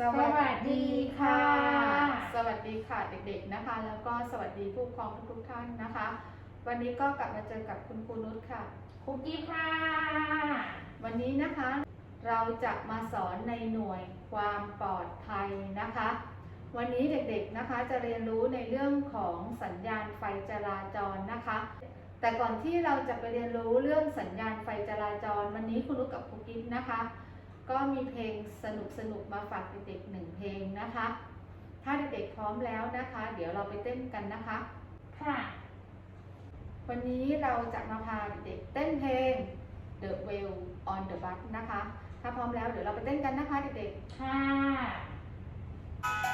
สวัสดีค่ะ สวัสดีค่ะเด็กๆนะคะ แล้วก็สวัสดีผู้ปกครองทุกๆท่านนะคะ วันนี้ก็กลับมาเจอกับคุณครูนุชค่ะคุกกี้ค่ะ วันนี้นะคะ เราจะมาสอนในหน่วยความปลอดภัยนะคะ วันนี้เด็กๆนะคะจะเรียนรู้ในเรื่องของสัญญาณไฟจราจรนะคะ แต่ก่อนที่เราจะไปเรียนรู้เรื่องสัญญาณไฟจราจร วันนี้คุณลูกกับครูกิ๊ฟนะคะ ก็มีเพลงสนุกๆมาฝากเด็กๆหนึ่งเพลงนะคะ ถ้าเด็กๆพร้อมแล้วนะคะ เดี๋ยวเราไปเต้นกันนะคะ ค่ะ วันนี้เราจะมาพาเด็กๆเต้นเพลง The Wheel on the Bus นะคะ ถ้าพร้อมแล้วเดี๋ยวเราไปเต้นกันนะคะเด็กค่ะ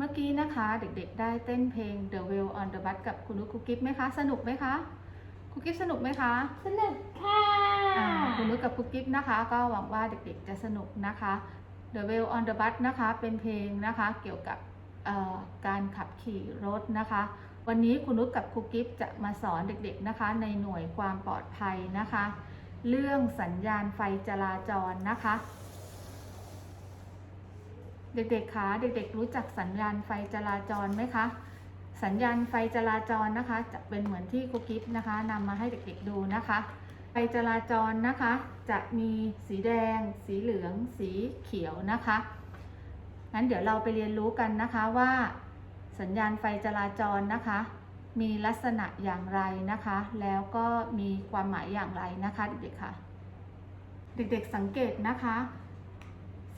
มื่อกี้นะคะเด็กๆได้เต้นเพลง The Wheel on the Bus กับคุณนุชครูกิ๊ฟไหมคะ สนุกไหมคะครูกิ๊ฟสนุกไหมคะสนุกค่ะอ่าคุณนุชกับคุกกิ๊บนะคะ ก็หวังว่าเด็กๆจะสนุกนะคะ The Well on the Bus นะคะ เป็นเพลงนะคะเกี่ยวกับเอ่อการขับขี่รถนะคะ วันนี้คุณนุชกับครูกิฟจะมาสอนเด็กๆนะคะ ในหน่วยความปลอดภัยนะคะ เรื่องสัญญาณไฟจราจรนะคะ เด็กๆคะเด็กๆรู้จักสัญญาณไฟจราจรไหมคะ สัญญาณไฟจราจรนะคะ จะเป็นเหมือนที่ครูกิฟนะคะนำมาให้เด็กๆดูนะคะ ไฟจราจรนะคะ จะมีสีแดง สีเหลือง สีเขียวนะคะงั้นเดี๋ยวเราไปเรียนรู้กันนะคะว่า สัญญาณไฟจราจรนะคะ มีลักษณะอย่างไรนะคะ แล้วก็มีความหมายอย่างไรนะคะเด็กๆค่ะ เด็กๆสังเกตนะคะ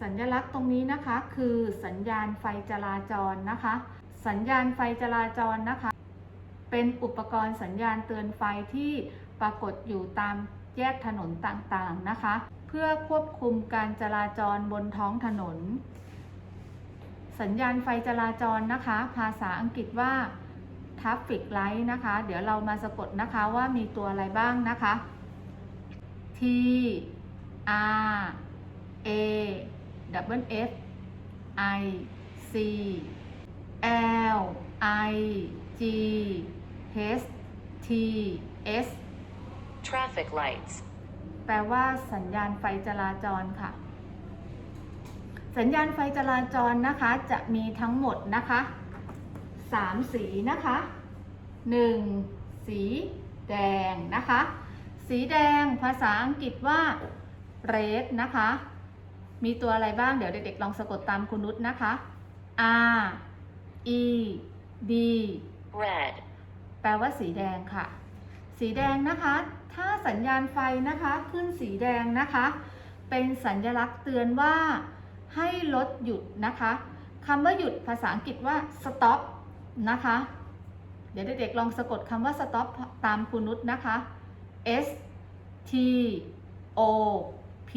สัญลักษณ์ตรงนี้นะคะคือสัญญาณไฟจราจรนะคะ สัญญาณไฟจราจรนะคะ เป็นอุปกรณ์สัญญาณเตือนไฟที่ปรากฏอยู่ตามแยกถนนต่างๆนะคะ เพื่อควบคุมการจราจรบนท้องถนน สัญญาณไฟจราจรนะคะ ภาษาอังกฤษว่า traffic light นะคะ เดี๋ยวเรามาสะกดนะคะว่ามีตัวอะไรบ้างนะคะ T R A W F I C L I G H T S Traffic lights. แปลว่าสัญญาณไฟจราจรค่ะ สัญญาณไฟจราจรนะคะ จะมีทั้งหมดนะคะสามสีนะคะหนึ่งสีแดงนะคะ สีแดงภาษาอังกฤษว่า red นะคะ มีตัวอะไรบ้างเดี๋ยวเด็กๆลองสะกดตามคุณนุชนะคะ R E D Red. แปลว่าสีแดงค่ะ สีแดงนะคะ ถ้าสัญญาณไฟนะคะขึ้นสีแดงนะคะ เป็นสัญลักษณ์เตือนว่าให้รถหยุดนะคะคำว่าหยุดภาษาอังกฤษว่า stop นะคะ เดี๋ยวเด็กๆลองสะกดคำว่า stop ตามคุณนุชนะคะ S T O P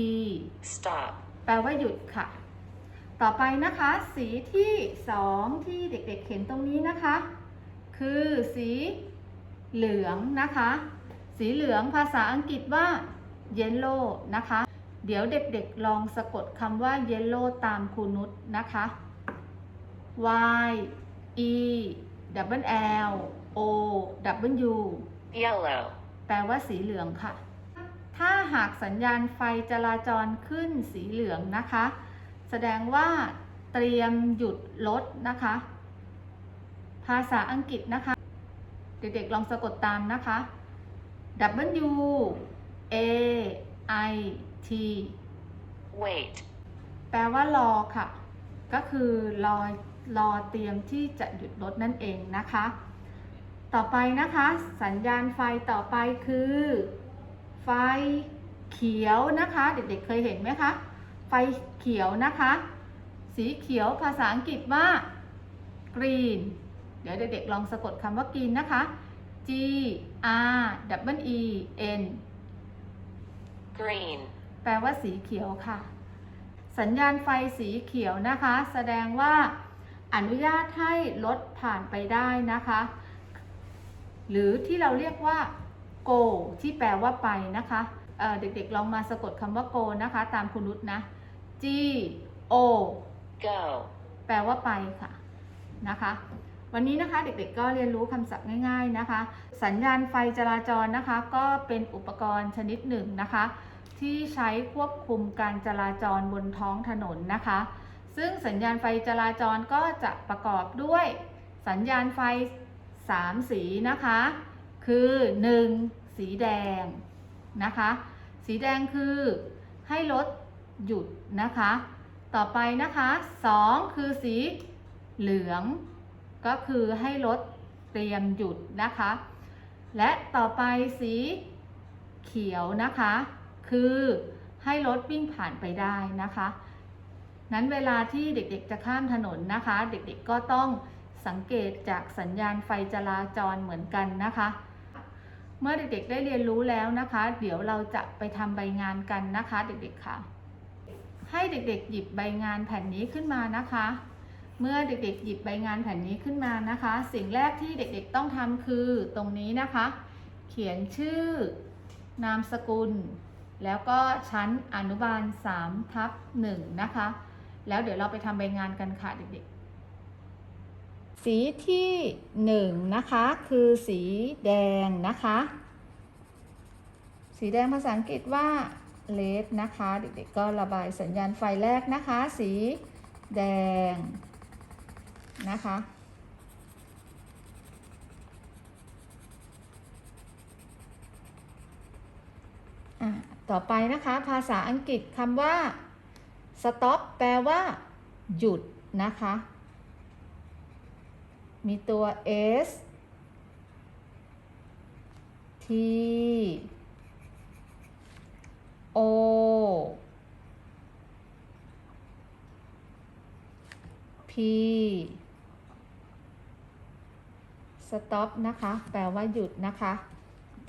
Stop. แปลว่าหยุดค่ะ ต่อไปนะคะ สีที่สองที่เด็กๆเห็นตรงนี้นะคะ คือสีเหลืองนะคะ สีเหลืองภาษาอังกฤษว่า yellow นะคะ เดี๋ยวเด็กๆลองสะกดคำว่า yellow ตามครูนุชนะคะ y e w l o w Yellow. แปลว่าสีเหลืองค่ะ ถ้าหากสัญญาณไฟจราจรขึ้นสีเหลืองนะคะ แสดงว่าเตรียมหยุดรถนะคะ ภาษาอังกฤษนะคะ เด็กๆลองสะกดตามนะคะ W A I T Wait. แปลว่ารอค่ะ ก็คือรอรอเตรียมที่จะหยุดรถนั่นเองนะคะ ต่อไปนะคะ สัญญาณไฟต่อไปคือ ไฟเขียวนะคะ เด็กๆเคยเห็นไหมคะ ไฟเขียวนะคะ สีเขียวภาษาอังกฤษว่า green เดี๋ยวเด็กๆลองสะกดคำว่า green นะคะ G R W E N Green. แปลว่าสีเขียวค่ะ สัญญาณไฟสีเขียวนะคะ แสดงว่าอนุญาตให้รถผ่านไปได้นะคะ หรือที่เราเรียกว่า go ที่แปลว่าไปนะคะเอ่อเด็กๆลองมาสะกดคำว่า go นะคะ ตามคุณนุชนะ G O Go. แปลว่าไปค่ะนะคะวันนี้นะคะเด็กๆก็เรียนรู้คำศัพท์ง่ายๆนะคะ สัญญาณไฟจราจรนะคะ ก็เป็นอุปกรณ์ชนิดหนึ่งนะคะ ที่ใช้ควบคุมการจราจรบนท้องถนนนะคะ ซึ่งสัญญาณไฟจราจรก็จะประกอบด้วย สัญญาณไฟ 3 สีนะคะ คือ 1. สีแดงนะคะ สีแดงคือให้รถหยุดนะคะ ต่อไปนะคะ 2 คือสีเหลือง ก็คือให้รถเตรียมหยุดนะคะ และต่อไปสีเขียวนะคะ คือให้รถวิ่งผ่านไปได้นะคะ นั้นเวลาที่เด็กๆจะข้ามถนนนะคะ เด็กๆก็ต้องสังเกตจากสัญญาณไฟจราจรเหมือนกันนะคะ เมื่อเด็กๆได้เรียนรู้แล้วนะคะ เดี๋ยวเราจะไปทำใบงานกันนะคะ เด็กๆค่ะ ให้เด็กๆ หยิบใบงานแผ่นนี้ขึ้นมานะคะ เมื่อเด็กๆ หยิบใบงานแผ่นนี้ขึ้นมานะคะ สิ่งแรกที่เด็กๆต้องทำคือตรงนี้นะคะ เขียนชื่อนามสกุล แล้วก็ชั้นอนุบาล3ทับ1นะคะ แล้วเดี๋ยวเราไปทำใบงานกันค่ะเด็กๆ สีที่1นะคะคือสีแดงนะคะ สีแดงภาษาอังกฤษว่า red นะคะ เด็กๆก็ระบายสัญญาณไฟแรกนะคะ สีแดงนะคะต่อไปนะคะภาษาอังกฤษคำว่า stop แปลว่า หยุดนะคะ มีตัว s t o p stop นะคะ แปลว่าหยุดนะคะ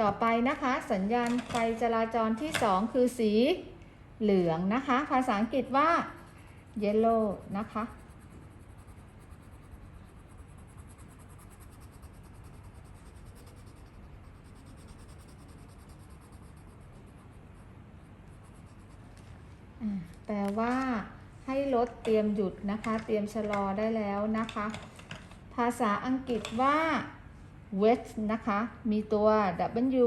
ต่อไปนะคะ สัญญาณไฟจราจรที่ 2 คือสีเหลืองนะคะ ภาษาอังกฤษว่า yellow นะคะ แปลว่าให้รถเตรียมหยุดนะคะ เตรียมชะลอได้แล้วนะคะ ภาษาอังกฤษว่า wet นะคะ มีตัว w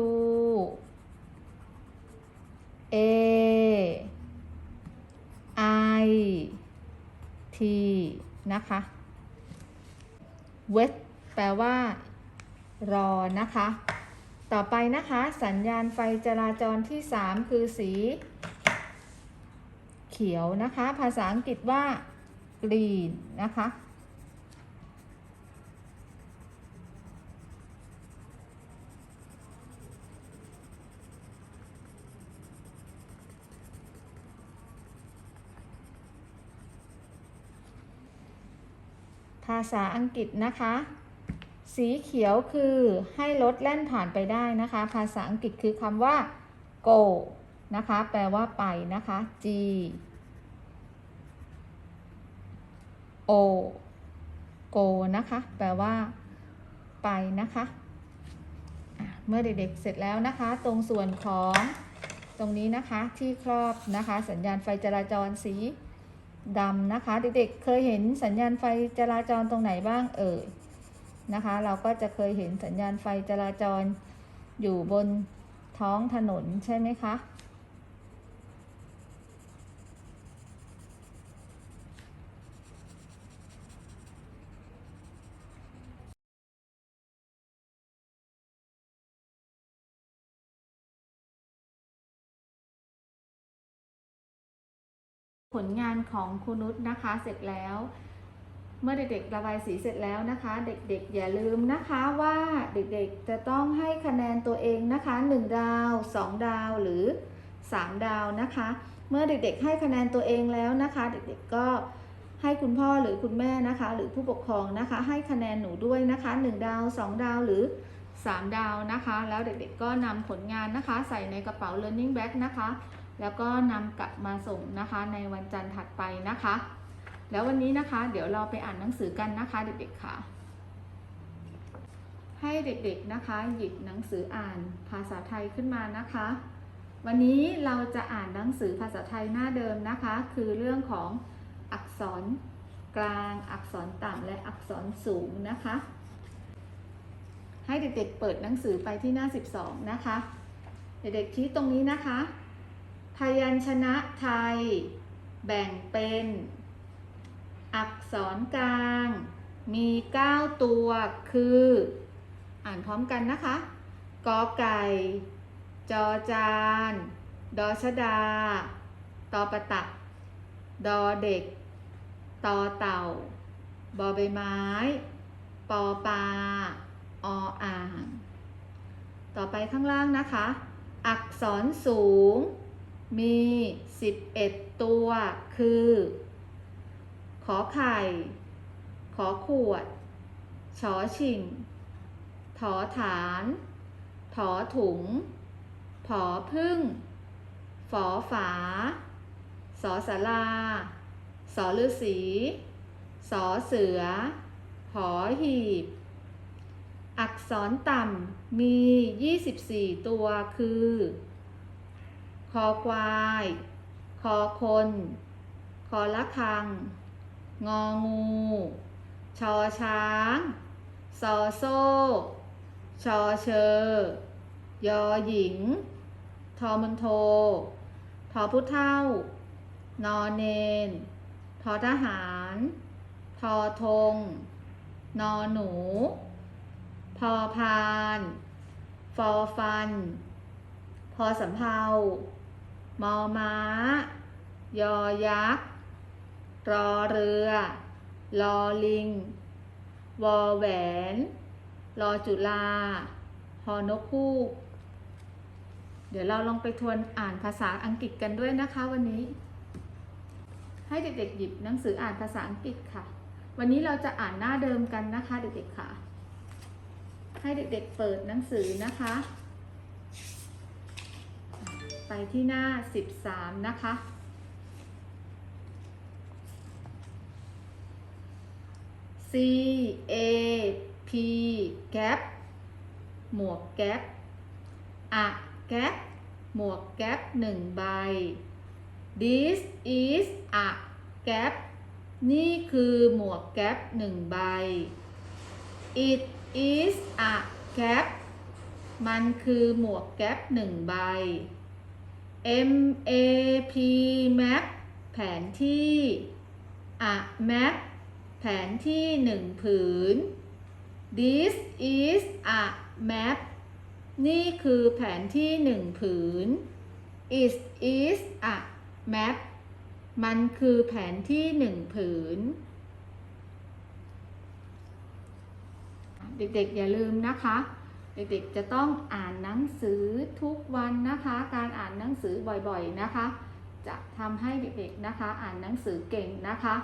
a i t นะคะ wet แปลว่า รอนะคะ ต่อไปนะคะ สัญญาณไฟจราจรที่ 3 คือสี ขียวนะคะ ภาษาอังกฤษว่า green นะคะ ภาษาอังกฤษนะคะ สีเขียวคือให้รถแล่นผ่านไปได้นะคะ ภาษาอังกฤษคือคำว่า go นะคะ แปลว่าไปนะคะ G O go นะคะ แปลว่า ไปนะคะะเมื่อเด็กๆเสร็จแล้วนะคะ ตรงส่วนของตรงนี้นะคะที่ครอบนะคะ สัญญาณไฟจราจรสีดำนะคะ เด็กๆเคยเห็นสัญญาณไฟจราจรตรงไหนบ้างเอ่ยนะคะ เราก็จะเคยเห็นสัญญาณไฟจราจรอยู่บนท้องถนนใช่ไหมคะ ผลงานของครูนุชนะคะเสร็จแล้ว เมื่อเด็กๆระบายสีเสร็จแล้วนะคะ เด็กๆอย่าลืมนะคะว่าเด็กๆจะต้องให้คะแนนตัวเองนะคะ 1 ดาว 2 ดาวหรือ 3 ดาวนะคะ เมื่อเด็กๆให้คะแนนตัวเองแล้วนะคะ เด็กๆก็ให้คุณพ่อหรือคุณแม่นะคะ หรือผู้ปกครองนะคะ ให้คะแนนหนูด้วยนะคะ 1 ดาว 2 ดาวหรือ 3 ดาวนะคะ แล้วเด็กๆก็นำผลงานนะคะ ใส่ในกระเป๋า learning bag นะคะ แล้วก็นำกลับมาส่งนะคะในวันจันทร์ถัดไปนะคะ แล้ววันนี้นะคะ เดี๋ยวเราไปอ่านหนังสือกันนะคะ เด็กๆค่ะ ให้เด็กๆนะคะ หยิบหนังสืออ่านภาษาไทยขึ้นมานะคะ วันนี้เราจะอ่านหนังสือภาษาไทยหน้าเดิมนะคะ คือเรื่องของอักษรกลางอักษรต่ำและอักษรสูงนะคะ ให้เด็กๆเปิดหนังสือไปที่หน้า 12 นะคะ เด็กๆชี้ตรงนี้นะคะ พยัญชนะไทย แบ่งเป็น อักษรกลาง มี 9 ตัวคือ อ่านพร้อมกันนะคะกอไก่ จอจาน ดอชดา ตอประตัก ดอเด็ก ตอเต่า บอใบไม้ ปอปลา ออ่าง ต่อไปข้างล่างนะคะ อักษรสูง มี 11 ตัว คือ ขอไข่ ขอขวด ชอชิง ถอฐาน ถอถุง ผอพึ่ง ฝอฝา สอสาราสอฤาษี สอเสือ หอหีบ อักษรต่ำมี 24 ตัวคือ คอควาย คอคน คอละคัง งองู ชอช้าง ซอโซ่ ชอเชอยอหญิง ทอมันโท ทอผู้เท่า นอเนน ทอทหาร ทอธง นอหนู พอพาน ฟอฟัน พอสำเภา มอม้า ยอยักษ์ รอเรือ ลอลิง วอแหวน รอจุลาฮอนกคู่ เดี๋ยวเราลองไปทวนอ่านภาษาอังกฤษกันด้วยนะคะวันนี้ ให้เด็กๆหยิบหนังสืออ่านภาษาอังกฤษค่ะ วันนี้เราจะอ่านหน้าเดิมกันนะคะเด็กๆค่ะ ให้เด็กๆเปิดหนังสือนะคะ ที่หน้า 13 นะคะ C A P แก๊ปหมวกแก๊ปอะแก๊ปหมวกแก๊ปหนึ่งใบ this is a cap นี่คือหมวกแก๊ปหนึ่งใบ it is a cap มันคือหมวกแก๊ปหนึ่งใบ M A P map แผนที่ a map แผนที่หนึ่งผืน This is a map นี่คือแผนที่หนึ่งผืน It is a map มันคือแผนที่หนึ่งผืน เด็กๆอย่าลืมนะคะ เด็กๆจะต้องอ่านหนังสือทุกวันนะคะ การอ่านหนังสือบ่อยๆนะคะ จะทำให้เด็กๆนะคะ อ่านหนังสือเก่งนะคะ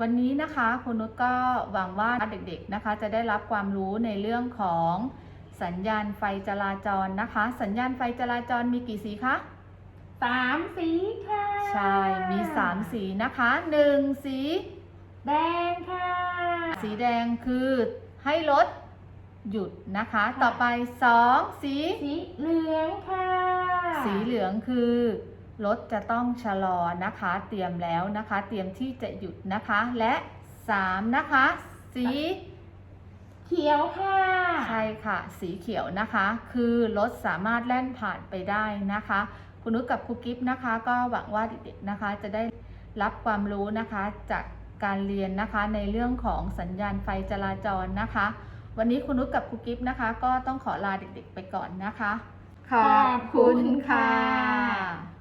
วันนี้นะคะคุณนุชก็หวังว่าเด็กๆนะคะ จะได้รับความรู้ในเรื่องของสัญญาณไฟจราจรนะคะ สัญญาณไฟจราจรมีกี่สีคะสามสีค่ะ ใช่ มี3สีนะคะ1สี แดงค่ะ สีแดงคือให้รถ หยุดนะคะ ต่อไป2สี สีเหลืองค่ะ สีเหลืองคือรถจะต้องชะลอนะคะ เตรียมแล้วนะคะ เตรียมที่จะหยุดนะคะ และ3นะคะ สี เขียวค่ะ ใช่ค่ะ สีเขียวนะคะ คือรถสามารถแล่นผ่านไปได้นะคะ คุณนุชกับครูกิฟนะคะ ก็หวังว่าเด็กๆนะคะ จะได้รับความรู้นะคะจากการเรียนนะคะในเรื่องของสัญญาณไฟจราจรนะคะ วันนี้คุณนุชกับครูกิฟนะคะ ก็ต้องขอลาเด็กๆไปก่อนนะคะ ขอบคุณค่ะ